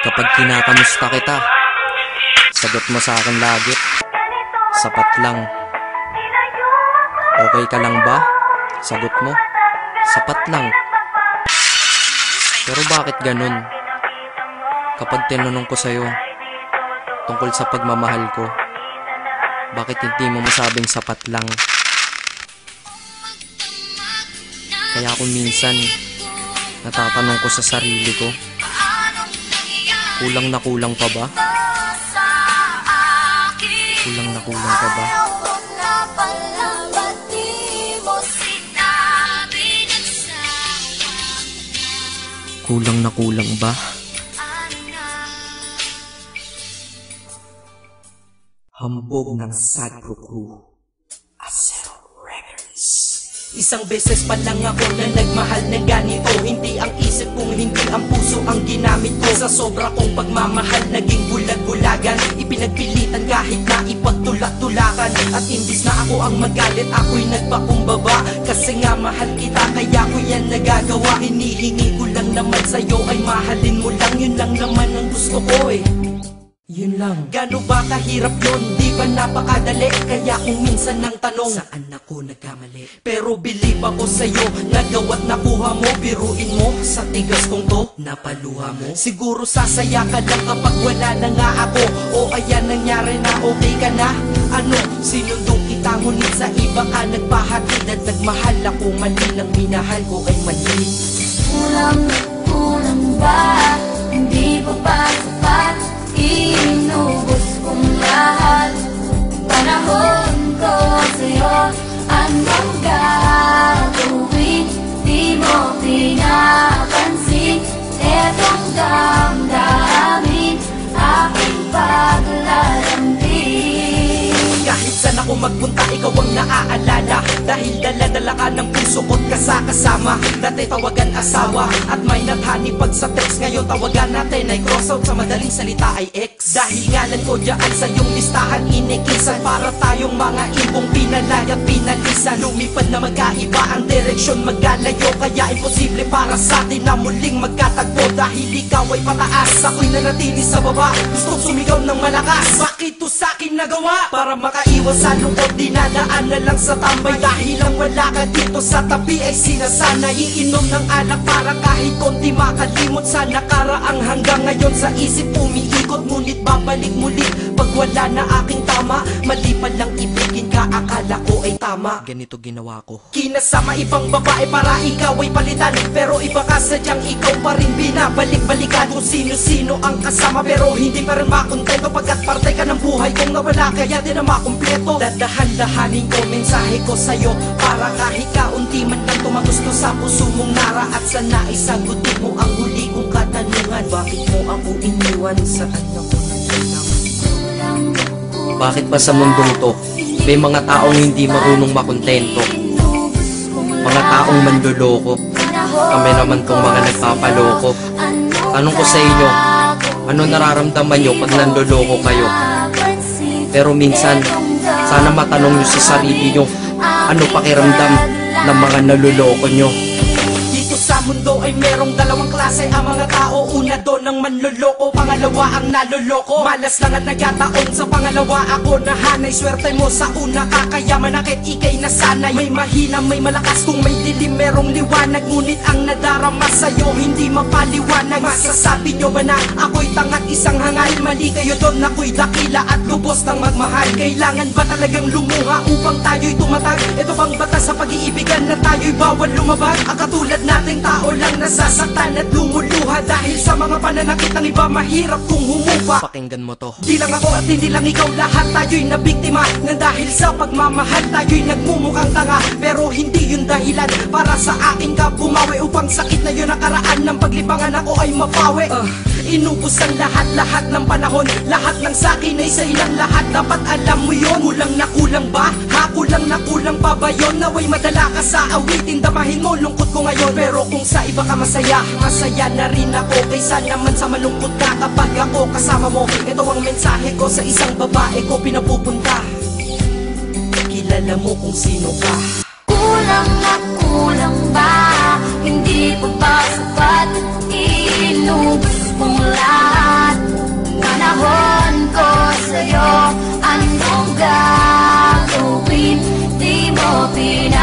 Kapag kinakamusta kita, sagot mo sa akin lagi, sapat lang. Okay ka lang ba? Sagot mo, sapat lang. Pero bakit ganun? Kapag tinanong ko sa'yo, tungkol sa pagmamahal ko, bakit hindi mo masabing sapat lang? Kaya kung minsan, natatanong ko sa sarili ko, kulang na kulang pa ba? Kulang na kulang pa ba? Kulang na kulang ba? Hambog ng Sadko Crew. Isang beses pa lang ako na nagmahal ng ganito. Hindi ang isip kong hindi ang puso ang ginamit ko. Sa sobra kong pagmamahal naging bulag-bulagan. Ipinagpilitan kahit na ipagtulak-tulakan. At imbis na ako ang magalit ako'y nagpakumbaba. Kasi nga mahal kita kaya ko yan nagagawa. Hinihingi ko lang naman sa'yo ay mahalin mo lang. Yun lang naman ang gusto ko eh Yun lang. Gano ba kahirap yun? Di ba napakadali? Kaya kung minsan nang tanong Saan ako nagkamali? Pero believe ako sa'yo Nagawa't nakuha mo Biruin mo sa tigas kong to Napaluha mo? Siguro sasaya ka lang kapag wala na nga ako O ayan nangyari na okay ka na Ano, sinundong kita ngunit sa iba ka nagpahatid At nagmahal ako mali ng minahal ko ay mali Kulang, kulang ba? Hindi pa ba Panahon ko sa'yo Anong gagawin? Di mo pinapansin Etong damdamin magpunta, ikaw ang naaalala. Dahil dala-dala ka ng puso ko't kasakasama. Dati tawagan asawa At may nathani pag sa text. Ngayon tawagan natin ay cross out Sa madaling salita ay ex. Dahil ngalan ko dyan sa iyong listahan Inikisan para tayong mga ibong pinalay at pinalisan. Lumipad na magkaiba ang direksyon Magkalayo kaya imposible para sa atin Na muling magkatagpo. Dahil ikaw ay pataas Ako'y nanatili sa baba. Gusto sumigaw ng malakas. Bakit to sa akin nagawa? Para makaiwas sa lungkot Dinadaan na lang sa tambay Dahil ang wala ka dito sa tabi ay sinasanay Iinom ng alak para kahit konti makalimot Sa nakaraang hanggang ngayon. Sa isip umiikot Ngunit babalik muli. Pag wala na aking tama tama. Ganito ginawa ko. Kinasama ibang babae para ikaw ay palitan. Pero iba ka sadyang ikaw pa rin binabalik-balikan. Kung sino-sino ang kasama pero hindi pa rin makontento. Pagkat parte ka ng buhay kong nawala kaya di na makumpleto. Dadahan-dahanin ko mensahe ko sa'yo Para kahit kaunti man lang tumagusto sa puso mong nara. At sana isagutin mo ang huli kong katanungan. Bakit mo ako iniwan ako nagsinang Kulang, kulang Bakit ba sa mundong to, may mga taong hindi marunong makontento? Mga taong manloloko. Kami naman tong mga nagpapaloko. Tanong ko sa inyo, ano nararamdaman nyo pag nanloloko kayo? Pero minsan, sana matanong nyo sa sarili nyo, ano pakiramdam ng mga naluloko nyo? Sa mundo ay merong dalawang klase. Ang mga tao Una doon ang manloloko, pangalawa ang naloloko Malas lang at nagkataon sa pangalawa. Ako Nahanay swerte mo sa una. Kakayaman Akit ikay nasanay May mahina, may malakas. Kung may dilim merong liwanag. Ngunit ang nadarama sa'yo hindi mapaliwanag. Masasabi nyo ba na ako'y tangat isang hangal? Mali kayo doon ako'y dakila at lubos ng magmahal. Kailangan ba talagang lumuha upang tayo'y tumatag? Ito bang batas sa pag-iibigan na tayo'y bawal lumabag? Ang katulad nating tao lang nasasaktan at lumuluha Dahil sa mga pananakit ng iba mahirap kung humupa. Pakinggan mo to. Di lang ako at hindi lang ikaw lahat tayo'y nabiktima. Na dahil sa pagmamahal tayo'y nagmumukhang tanga. Pero hindi yun dahilan para sa akin ka bumawi Upang sakit na yun nakaraan ng paglipangan ako ay mapawi. Ah, Inubos ang lahat-lahat ng panahon Lahat ng sakin ay sa ilang lahat Dapat alam mo yon Kulang na kulang ba? Ha? Kulang na kulang pa ba yun? Naway madala ka sa awitin Damahin mo lungkot ko ngayon Pero kung sa iba ka masaya Masaya na rin ako Kaysa naman sa malungkot ka Kapag ako kasama mo Ito ang mensahe ko sa isang babae ko pinapupunta Kilala mo kung sino ka Kulang na kulang ba? sin